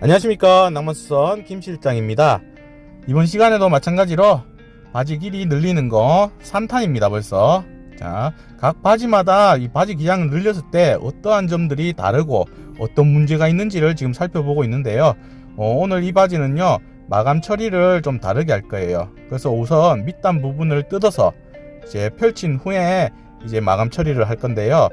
안녕하십니까. 낭만수선 김실장입니다. 이번 시간에도 마찬가지로 바지 길이 늘리는 거 3탄입니다 벌써. 자 각 바지마다 이 바지 기장을 늘렸을 때 어떠한 점들이 다르고 어떤 문제가 있는지를 지금 살펴보고 있는데요. 어, 오늘 이 바지는요 마감 처리를 좀 다르게 할 거예요. 그래서 우선 밑단 부분을 뜯어서 이제 펼친 후에 이제 마감 처리를 할 건데요.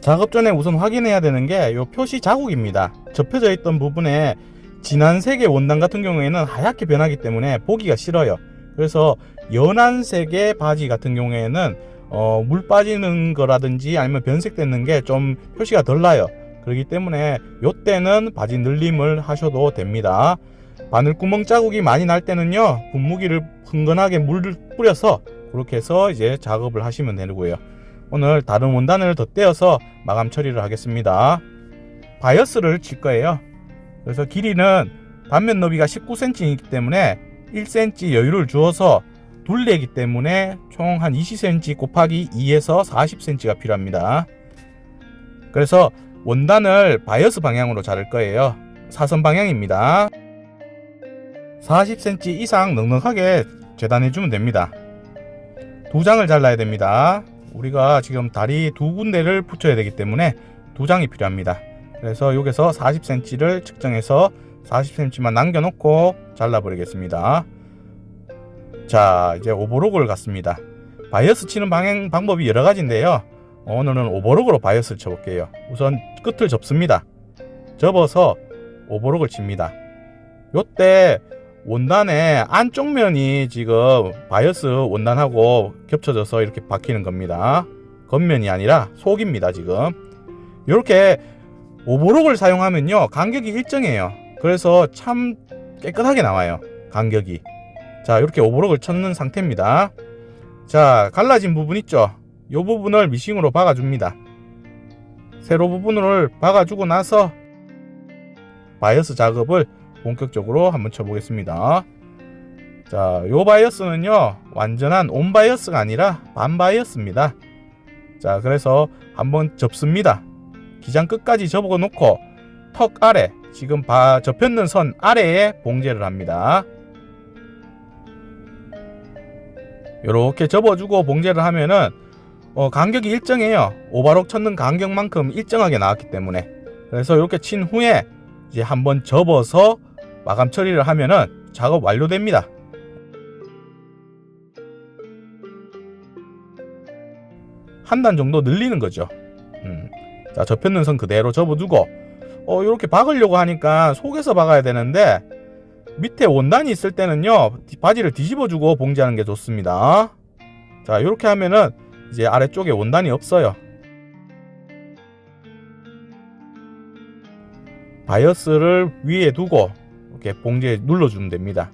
작업 전에 우선 확인해야 되는 게요 표시 자국입니다. 접혀져 있던 부분에 진한 색의 원단 같은 경우에는 하얗게 변하기 때문에 보기가 싫어요. 그래서 연한 색의 바지 같은 경우에는 어, 물 빠지는 거라든지 아니면 변색되는 게 좀 표시가 덜 나요. 그렇기 때문에 요때는 바지 늘림을 하셔도 됩니다. 바늘구멍 자국이 많이 날 때는요 분무기를 흥건하게 물을 뿌려서 그렇게 해서 이제 작업을 하시면 되고요. 오늘 다른 원단을 덧대어서 마감 처리를 하겠습니다. 바이어스를 칠 거예요. 그래서 길이는 단면 너비가 19cm이기 때문에 1cm 여유를 주어서 둘레이기 때문에 총 한 20cm 곱하기 2에서 40cm가 필요합니다. 그래서 원단을 바이어스 방향으로 자를 거예요. 사선 방향입니다. 40cm 이상 넉넉하게 재단해 주면 됩니다. 두 장을 잘라야 됩니다. 우리가 지금 다리 두 군데를 붙여야 되기 때문에 두 장이 필요합니다. 그래서 여기서 40cm를 측정해서 40cm만 남겨놓고 잘라버리겠습니다. 자, 이제 오버록을 갖습니다. 바이어스 치는 방향 방법이 여러 가지인데요. 오늘은 오버록으로 바이어스를 쳐볼게요. 우선 끝을 접습니다. 접어서 오버록을 칩니다. 요때 원단의 안쪽 면이 지금 바이어스 원단하고 겹쳐져서 이렇게 박히는 겁니다. 겉면이 아니라 속입니다, 지금. 이렇게 오버록을 사용하면요, 간격이 일정해요. 그래서 참 깨끗하게 나와요, 간격이. 자, 이렇게 오버록을 쳤는 상태입니다. 자, 갈라진 부분 있죠? 이 부분을 미싱으로 박아줍니다. 세로 부분을 박아주고 나서 바이어스 작업을 본격적으로 한번 쳐보겠습니다. 자, 요 바이어스는요, 완전한 온 바이어스가 아니라 반 바이어스입니다. 자, 그래서 한번 접습니다. 기장 끝까지 접어 놓고 턱 아래, 지금 바, 접혔는 선 아래에 봉제를 합니다. 요렇게 접어주고 봉제를 하면은 어, 간격이 일정해요. 오바록 쳤는 간격만큼 일정하게 나왔기 때문에. 그래서 이렇게 친 후에 이제 한번 접어서 마감 처리를 하면은 작업 완료됩니다. 한 단 정도 늘리는 거죠. 음. 자, 접혔는 선 그대로 접어두고, 어, 이렇게 박으려고 하니까 속에서 박아야 되는데, 밑에 원단이 있을 때는요, 디- 바지를 뒤집어주고 봉제하는 게 좋습니다. 자, 이렇게 하면은 이제 아래쪽에 원단이 없어요. 바이어스를 위에 두고 이렇게 봉지에 눌러주면 됩니다.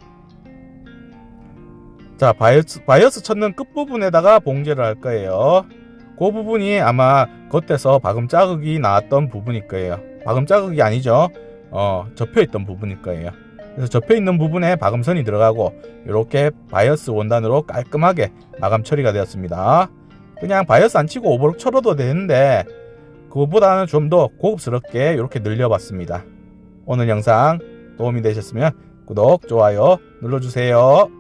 자, 바이어스, 바이어스 쳤는 끝부분에다가 봉제를 할 거예요. 그 부분이 아마 겉에서 박음 자극이 나왔던 부분일 거예요. 박음 자극이 아니죠. 어, 접혀 있던 부분일 거예요. 그래서 접혀 있는 부분에 박음선이 들어가고 이렇게 바이어스 원단으로 깔끔하게 마감 처리가 되었습니다. 그냥 바이어스 안 치고 오버록 쳐도 되는데 그거보다는 좀 더 고급스럽게 이렇게 늘려봤습니다. 오늘 영상 도움이 되셨으면 구독, 좋아요 눌러주세요.